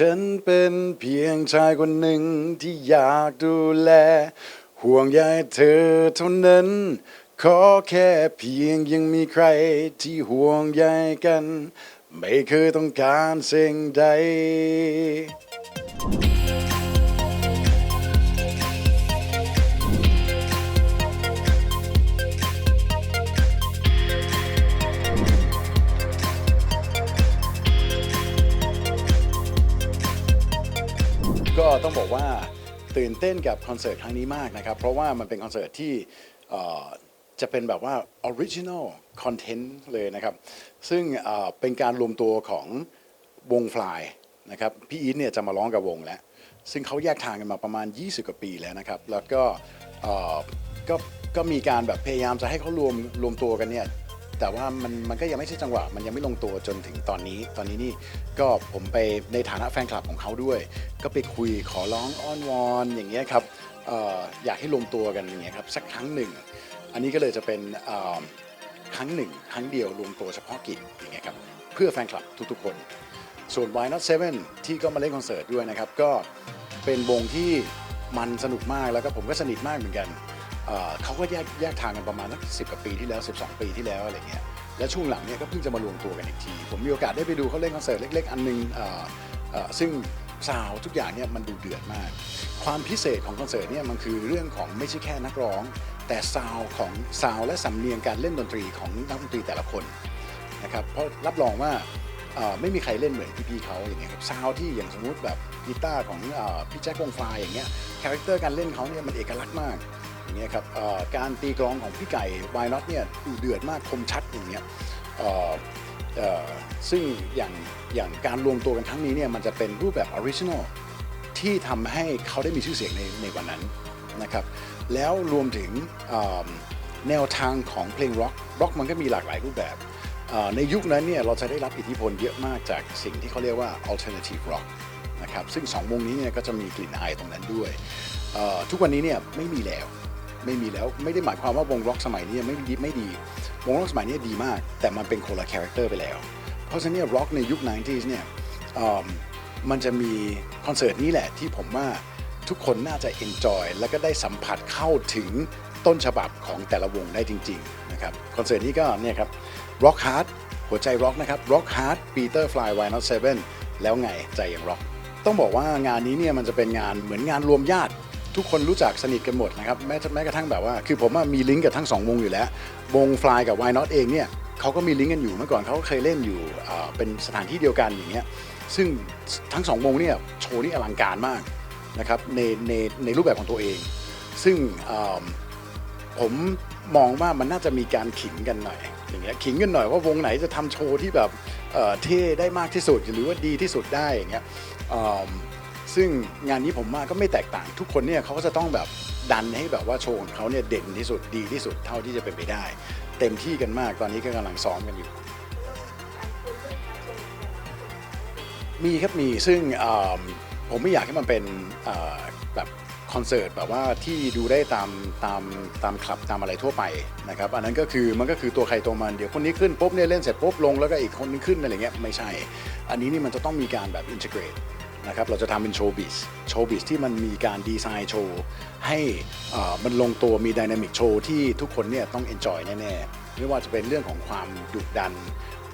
ฉันเป็นเพียงชายคนหนึ่งที่อยากดูแล ห่วงใยเธอเท่านั้น ขอแค่เพียงยังมีใครที่ห่วงใยกัน ไม่เคยต้องการสิ่งใด ต้องบอกว่าตื่นเต้นกับคอนเสิร์ตครั้งนี้มากนะครับเพราะว่ามันเป็นคอนเสิร์ตที่เอ่อจะเป็นแบบว่าออริจิน l ลคอนเทนต์เลยนะครับ ซึ่งเอ่อเป็นการรวมตัวของวงฟลายนะครับพี่อีทเนี่ยจะมาร้องกับวงแล้ว ซึ่งเขาแยกทางกันมาประมาณ 20 กว่าปีแล้วนะครับ แล้วก็เอ่อก็ก็มีการแบบพยายามจะให้เขารวมรวมตัวกันเนี่ย แต่ว่ามันมันก็ยังไม่ใช่จังหวะ มันยังไม่ลงตัวจนถึงตอนนี้ ตอนนี้นี่ก็ผมไปในฐานะแฟนคลับของเขาด้วย ก็ไปคุยขอร้องอ้อนวอนอย่างเงี้ยครับอออยากให้ลงตัวกันอย่างเงี้ยครับสักครั้งหนึ่ง อันนี้ก็เลยจะเป็นครั้งหนึ่ง ครั้งเดียวรวมตัวเฉพาะกิจอย่างเงี้ยครับเพื่อแฟนคลับทุกๆคน ส่วน Why Not 7ที่ก็มาเล่นคอนเสิร์ตด้วยนะครับ ก็เป็นวงที่มันสนุกมากแล้วก็ผมก็สนิทมากเหมือนกัน เอ่อเขาก็แยกแยกทางกันประมาณสักสิกว่าปีที่แล้ว 12 ปีที่แล้วอะไรเงี้ยและช่วงหลังเนี่ยก็เพิ่งจะมารวมตัวกันอีกที ผมมีโอกาสได้ไปดูเขาเล่นคอนเสิร์ตเล็กๆ อันหนึงเอ่อเอ่อซึ่งซาวทุกอย่างเนี่ยมันดูเดือดมาก ความพิเศษของคอนเสิร์ตเนี่ยมันคือเรื่องของไม่ใช่แค่นักร้อง แต่ซาวของซาวและสำเนียงการเล่นดนตรีของนักดนตรีแต่ละคน นะครับเพราะรับรองว่าเอ่อไม่มีใครเล่นเหมือนพี่ๆเขาอย่างเงี้ยครับซาวที่อย่างสมมุติแบบกีตาร์ของเออพี่แจ็ควงฟลายอย่างเงี้ยคาแรคเตอร์การเล่นเขาเนี่ยมันเอกลักษณ์มาก อย่างเงี้ยครับการตีกลองของพี่ไก่วายน็อตเนี่ยเดือดมากคมชัดอย่างเงี้ยซึ่งอย่างอย่างการรวมตัวกันครั้งนี้เนี่ยมันจะเป็นรูปแบบออริจินอลที่ทำให้เขาได้มีชื่อเสียงในในวันนั้นนะครับแล้วรวมถึงแนวทางของเพลงร็อกร็อกมันก็มีหลากหลายรูปแบบในยุคนั้นเนี่ยเราจะได้รับอิทธิพลเยอะมากจากสิ่งที่เขาเรียกว่า alternative rock นะครับซึ่งสองวงนี้เนี่ยก็จะมีกลิ่นอายตรงนั้นด้วย ทุกวันนี้เนี่ยไม่มีแล้ว ไม่มีแล้วไม่ได้หมายความว่าวงร็อกสมัยนี้ไม่ดีไม่ดี วงร็อกสมัยนี้ดีมาก แต่มันเป็นคนละคาแรคเตอร์ไปแล้ว เพราะฉะนั้นเนี่ยร็อกในยุค 90s เนี่ยเอิ่มมันจะมีคอนเสิร์ตนี้แหละที่ผมว่าทุกคนน่าจะ enjoy แล้วก็ได้สัมผัสเข้าถึงต้นฉบับของแต่ละวงได้จริงๆนะครับคอนเสิร์ตนี้ก็เนี่ยครับ Rock Hard หัวใจ Rock นะครับ Rock Hard Peter Fly Why Not 7แล้วไงใจอย่าง Rock ต้องบอกว่างานนี้เนี่ยมันจะเป็นงานเหมือนงานรวมญาติ ทุกคนรู้จักสนิทกันหมดนะครับแม้แม้กระทั่งแบบว่า คือผมว่ามีลิงก์กับทั้งสองวงอยู่แล้ว วง Fly กับ Why Not เองเนี่ยเขาก็มีลิงก์กันอยู่เมื่อก่อนเขาก็เคยเล่นอยู่เป็นสถานที่เดียวกันอย่างเงี้ยซึ่งทั้งสองวงเนี่ยโชว์นี่อลังการมากนะครับในในในรูปแบบของตัวเอง ซึ่งผมมองว่ามันน่าจะมีการขิงกันหน่อยอย่างเงี้ยขิงกันหน่อยว่าวงไหนจะทำโชว์ที่แบบเท่ได้มากที่สุดหรือว่าดีที่สุดได้อย่างเงี้ย ซึ่งงานนี้ผมว่าก็ไม่แตกต่าง ทุกคนเนี่ยเขาก็จะต้องแบบดันให้แบบว่าโชว์ของเขาเนี่ยเด่นที่สุดดีที่สุดเท่าที่จะเป็นไปได้ เต็มที่กันมากตอนนี้ก็กำลังซ้อมกันอยู่ มีครับมีซึ่งผมไม่อยากให้มันเป็นแบบคอนเสิร์ตแบบว่าที่ดูได้ตามตามตามคลับตามอะไรทั่วไปนะครับอันนั้นก็คือมันก็คือตัวใครตัวมันเดี๋ยวคนนี้ขึ้นปุ๊บเนี่ยเล่นเสร็จปุ๊บลงแล้วก็อีกคนนึงขึ้นอะไรเงี้ยไม่ใช่ อันนี้นี่มันจะต้องมีการแบบอินทิเกรต นะครับเราจะทำเป็นโชว์บิสโชว์บิสที่มันมีการดีไซน์โชว์ให้มันลงตัวมีดินามิกโชว์ที่ทุกคนเนี่ยต้องเอนจอยแน่ๆ ไม่ว่าจะเป็นเรื่องของความดุดัน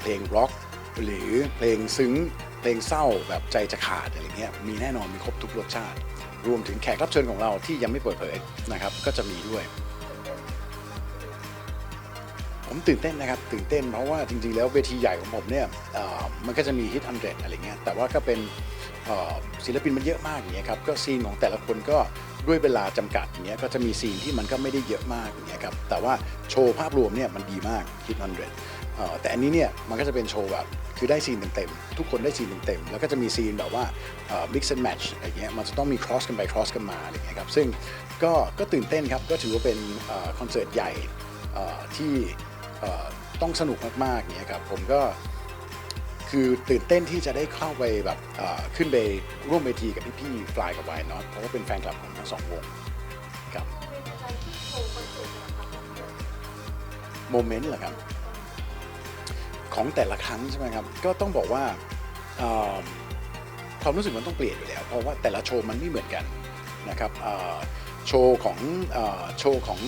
เพลงร็อก หรือเพลงซึ้ง เพลงเศร้าแบบใจจะขาดอะไรเงี้ยมีแน่นอนมีครบทุกรสชาติ รวมถึงแขกรับเชิญของเราที่ยังไม่เปิดเผยนะครับก็จะมีด้วยผมตื่นเต้นนะครับตื่นเต้นเพราะว่าจริงๆ แล้วเวทีใหญ่ของผมเนี่ยมันก็จะมีฮิตอันเดอะไรเงี้ยแต่ว่าก็เป็น ศิลปินมันเยอะมากอย่างเงี้ยครับก็ซีนของแต่ละคนก็ด้วยเวลาจำกัดอย่างเงี้ยก็จะมีซีนที่มันก็ไม่ได้เยอะมากอย่างเงี้ยครับแต่ว่าโชว์ภาพรวมเนี่ยมันดีมากฮิตอันเดเอ่อแต่อันนี้เนี่ยมันก็จะเป็นโชว์แบบคือได้ซีนเต็มๆทุกคนได้ซีนเต็มๆแล้วก็จะมีซีนแบบว่า mix and match อะไรเงี้ยมันจะต้องมี cross กันไป cross กันมาอะไรเงี้ยครับซึ่งก็ก็ตื่นเต้นครับก็ถือว่าเป็นคอนเสิร์ตใหญ่ที่ต้องสนุกมากๆเนี่ยครับผมก็ คือตื่นเต้นที่จะได้เข้าไปแบบเอ่อขึ้นไปร่วมเวทีกับพี่ๆฟลายกับวายน็อตเพราะว่าเป็นแฟนคลับของทั้งสองวงครับโมเมนต์เหรอครับ ของแต่ละครั้งใช่ไหมครับ ก็ต้องบอกว่าเอ่อความรู้สึกมันต้องเปลี่ยนอยู่แล้ว เพราะว่าแต่ละโชว์มันไม่เหมือนกันนะครับเอ่อโชว์ของเอ่อโชว์ของ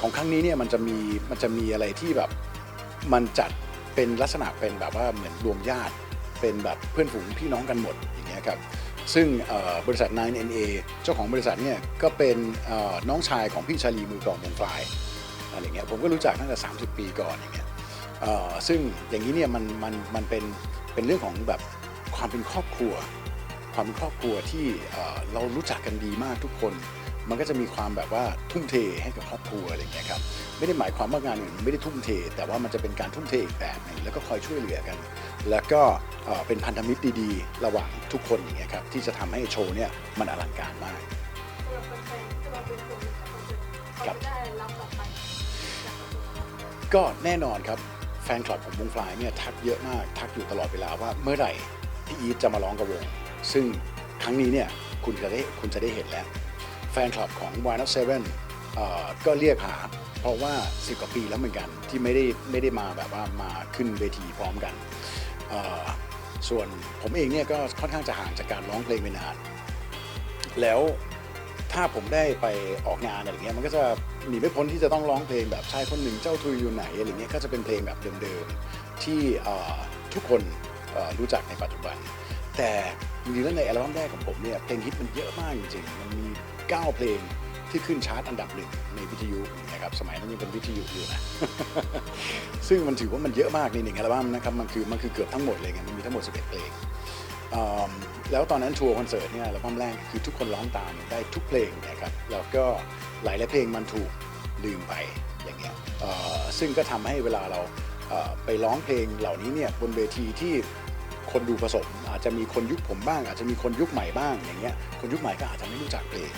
ของครั้งนี้เนี่ยมันจะมีมันจะมีอะไรที่แบบมันจัด เป็นลักษณะเป็นแบบว่าเหมือนรวมญาติ เป็นแบบเพื่อนฝูงพี่น้องกันหมดอย่างเงี้ยครับซึ่งบริษัท 9NA เจ้าของบริษัทเนี่ยก็เป็นน้องชายของพี่ชาลีมือกลองวงฟลายอะไรเงี้ยผมก็รู้จักตั้งแต่ 30 ปีก่อนอย่างเงี้ยซึ่งอย่างนี้เนี่ยมันมันมันเป็นเป็นเรื่องของแบบความเป็นครอบครัว ความเป็นครอบครัวที่เรารู้จักกันดีมากทุกคน มันก็จะมีความแบบว่าทุ่มเทให้กับครอบครัวอะไรอย่างเงี้ยครับไม่ได้หมายความว่างานอื่นไม่ได้ทุ่มเท แต่ว่ามันจะเป็นการทุ่มเทอีกแบบหนึงแล้วก็คอยช่วยเหลือกัน แล้วก็เอ่อเป็นพันธมิตรดีๆ ระหว่างทุกคนอย่างเงี้ยครับที่จะทำให้โชว์เนี่ยมันอลังการมากสำหรับแฟนๆที่จะมาเป็นส่วนหนึ่งของคอนเสิร์ตเขาจะได้รับกลับไปจากคอนเสิร์ตของเราก็แน่นอนครับแฟนคลับของวงฟลายเนี่ยทักเยอะมากทักอยู่ตลอดเวลาว่าเมื่อไหร่พี่อีทจะมาร้องกับวงซึ่งครั้งนี้เนี่ยคุณจะได้คุณจะได้เห็นแล้ว แฟนคลับของ w i n o t Seven เอ่อก็เรียกหา เพราะว่า 10 กว่าปีแล้วเหมือนกัน ที่ไม่ได้ไม่ได้มาแบบว่ามาขึ้นเวทีพร้อมกัน ส่วนผมเองเนี่ยก็ค่อนข้างจะห่างจากการร้องเพลงไปนาน แล้วถ้าผมได้ไปออกงานอะไรเงี้ยมันก็จะหนีไม่พ้นที่จะต้องร้องเพลงแบบชายคนหนึ่งเจ้าทุยอยู่ไหนอะไรเงี้ยก็จะเป็นเพลงแบบเดิมๆที่ทุกคนรู้จักในปัจจุบัน แต่จริงๆแล้วในอัลบั้มแรกของผมเนี่ยเพลงฮิตมันเยอะมากจริงๆมันมี 9 เพลงที่ขึ้นชาร์ตอันดับหนึ่งในวิทยุนะครับสมัยนั้นยังเป็นวิทยุอยู่นะซึ่งมันถือว่ามันเยอะมากในหนึ่งอัลบั้มนะครับมันคือมันคือเกือบทั้งหมดเลยไงมันมีทั้งหมด 11 เพลงแล้วตอนนั้นทัวร์คอนเสิร์ตเนี่ยอัลบั้มแรกคือทุกคนร้องตามได้ทุกเพลงนะครับแล้วก็หลายๆเพลงมันถูกลืมไปอย่างเงี้ยซึ่งก็ทำให้เวลาเราไปร้องเพลงเหล่านี้เนี่ยบนเวทีที่คนดูผสม อาจจะมีคนยุคผมบ้าง อาจจะมีคนยุคใหม่บ้างอย่างเงี้ยคนยุคใหม่ก็อาจจะไม่รู้จักเพลง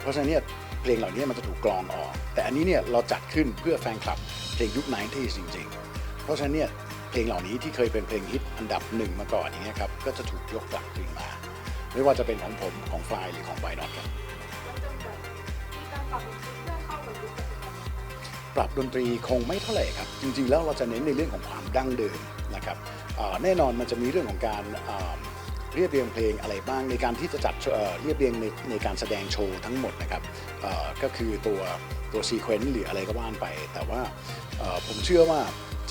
เพราะฉะนั้นเนี่ยเพลงเหล่านี้มันจะถูกกรองออก แต่อันนี้เนี่ยเราจัดขึ้นเพื่อแฟนคลับเพลงยุค90จริง ๆ เพราะฉะนั้นเนี่ยเพลงเหล่านี้ที่เคยเป็นเพลงฮิตอันดับหนึ่งมาก่อนอย่างเงี้ยครับก็จะถูกยกกลับคืนมา ไม่ว่าจะเป็นของผมของฟลายหรือของไบนอตครับปรับปรุงเพื่อเข้ากับยุคปัจจุบันปรับดนตรีคงไม่เท่าไหร่ครับ จริงๆ แล้วเราจะเน้นในเรื่องของความดั้งเดิมนะครับแน่นอนมันจะมีเรื่องของการ เรียบเรียงเพลงอะไรบ้างในการที่จะจัดเรียบเรียงในในการแสดงโชว์ทั้งหมดนะครับก็คือตัวตัวซีเควนต์หรืออะไรก็ว่านไป แต่ว่าผมเชื่อว่า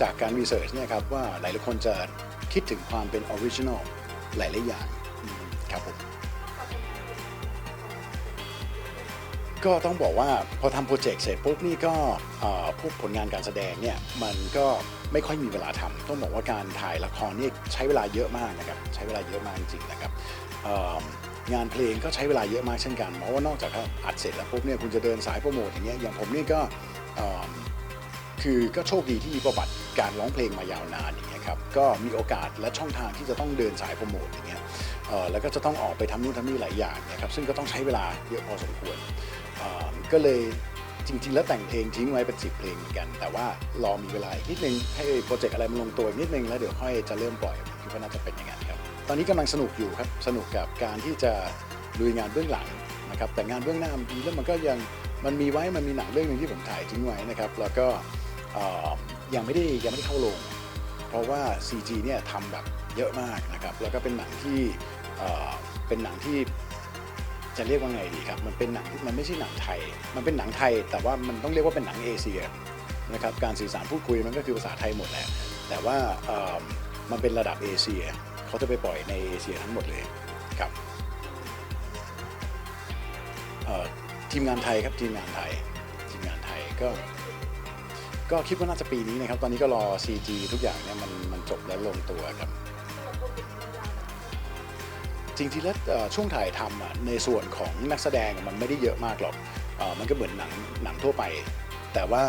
จากการรีเสิร์ชเนี่ยครับว่าหลายๆคนจะคิดถึงความเป็นออริจินอลหลาย ๆ อย่างครับผมก็ต้องบอกว่าพอทำโปรเจกต์เสร็จปุ๊บนี่ก็พวกผลงานการแสดงเนี่ยมันก็ ไม่ค่อยมีเวลาทำต้องบอกว่าการถ่ายละครนี่ใช้เวลาเยอะมากนะครับใช้เวลาเยอะมากจริงๆนะครับงานเพลงก็ใช้เวลาเยอะมากเช่นกัน เพราะว่านอกจากอัดเสร็จแล้วปุ๊บเนี่ยคุณจะเดินสายโปรโมทอย่างเงี้ยอย่างผมนี่ก็คือก็โชคดีที่มีประวัติการร้องเพลงมายาวนานอย่างเงี้ยครับก็มีโอกาสและช่องทางที่จะต้องเดินสายโปรโมทอย่างเงี้ยแล้วก็จะต้องออกไปทำนู่นทำนี่หลายอย่างนะครับซึ่งก็ต้องใช้เวลาเยอะพอสมควรก็เลย จริง ๆ แล้วแต่งเพลงทิ้งไว้เป็นสิบเพลงเหมือนกัน แต่ว่ารอมีเวลาอีกนิดนึงให้โปรเจกต์อะไรมันลงตัวอีกนิดนึงแล้วเดี๋ยวค่อยจะเริ่มปล่อยคิดว่าน่าจะเป็นอย่างนั้นครับ ตอนนี้กำลังสนุกอยู่ครับสนุกกับการที่จะลุยงานเบื้องหลังนะครับแต่งานเบื้องหน้ามันดีแล้วมันก็ยังมันมีไว้มันมีหนังเรื่องหนึ่งที่ผมถ่ายทิ้งไว้นะครับแล้วก็ยังไม่ได้ยังไม่ได้เข้าลง เพราะว่า CG เนี่ยทำแบบเยอะมากนะครับแล้วก็เป็นหนังที่เป็นหนังที่ จะเรียกว่าไงดีครับ มันเป็นหนังมันไม่ใช่หนังไทย มันเป็นหนังไทย แต่ว่ามันต้องเรียกว่าเป็นหนังเอเชียนะครับการสื่อสารพูดคุยมันก็คือภาษาไทยหมดแหละแต่ว่ามันเป็นระดับเอเชียเขาจะไปปล่อยในเอเชียทั้งหมดเลยครับทีมงานไทยครับทีมงานไทยทีมงานไทยก็ก็คิดว่าน่าจะปีนี้นะครับ ตอนนี้ก็รอ CG ทุกอย่างเนี่ยมันมันจบแล้วลงตัวครับ จริงๆแล้วช่วงถ่ายทำในส่วนของนักแสดงมันไม่ได้เยอะมากหรอกมันก็เหมือนหนังหนังทั่วไป แต่ว่า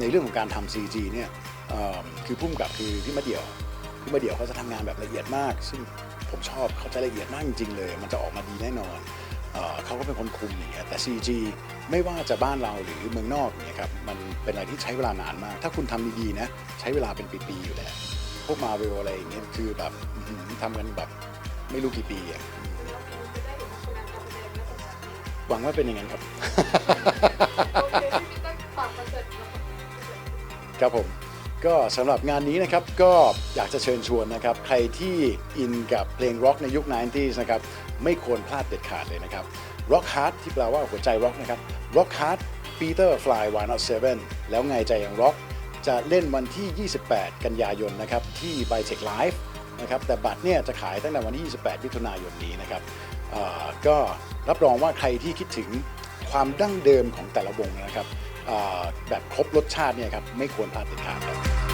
ในเรื่องของการทำ CG เนี่ยคือพุ่มกับคือพี่มาเดี่ยวพี่มาเดี่ยวเขาจะทำงานแบบละเอียดมาก ซึ่งผมชอบเขาจะละเอียดมากจริงๆเลย มันจะออกมาดีแน่นอนเออเขาก็เป็นคนคุมอย่างเงี้ยแต่ CG ไม่ว่าจะบ้านเราหรือเมืองนอกเนี่ยครับมันเป็นอะไรที่ใช้เวลานานมาก ถ้าคุณทำดีๆนะใช้เวลาเป็นปีๆอยู่แล้วพวกมาเวลอะไรอย่างเงี้ยคือแบบทำกันแบบ ไม่รู้กี่ปีอะแล้วปีนี้จะได้เห็นนักแสดงการแสดงและผลงานเพลงหวังว่าเป็นอย่างนั้นครับโอเคที่พี่ตั้งฝากคอนเสิร์ตและผลงานที่เกิดขึ้นครับผม ก็สำหรับงานนี้นะครับก็อยากจะเชิญชวนนะครับ ใครที่อินกับเพลงร็อกในยุค 90s นะครับ ไม่ควรพลาดเด็ดขาดเลยนะครับ Rock Hard ที่แปลว่าหัวใจร็อกนะครับ Rock Hard Peter Fly Why Not 7แล้วไงใจอย่างร็อกจะเล่นวันที่ 28 กันยายนนะครับ ที่ b i t e c h Live นะครับแต่บัตรเนี่ยจะขายตั้งแต่วันที่ 28 มิถุนายนนี้นะครับก็รับรองว่าใครที่คิดถึงความดั้งเดิมของแต่ละวงนะครับแบบครบรสชาติเนี่ยครับไม่ควรพลาดเด็ดขาดครับ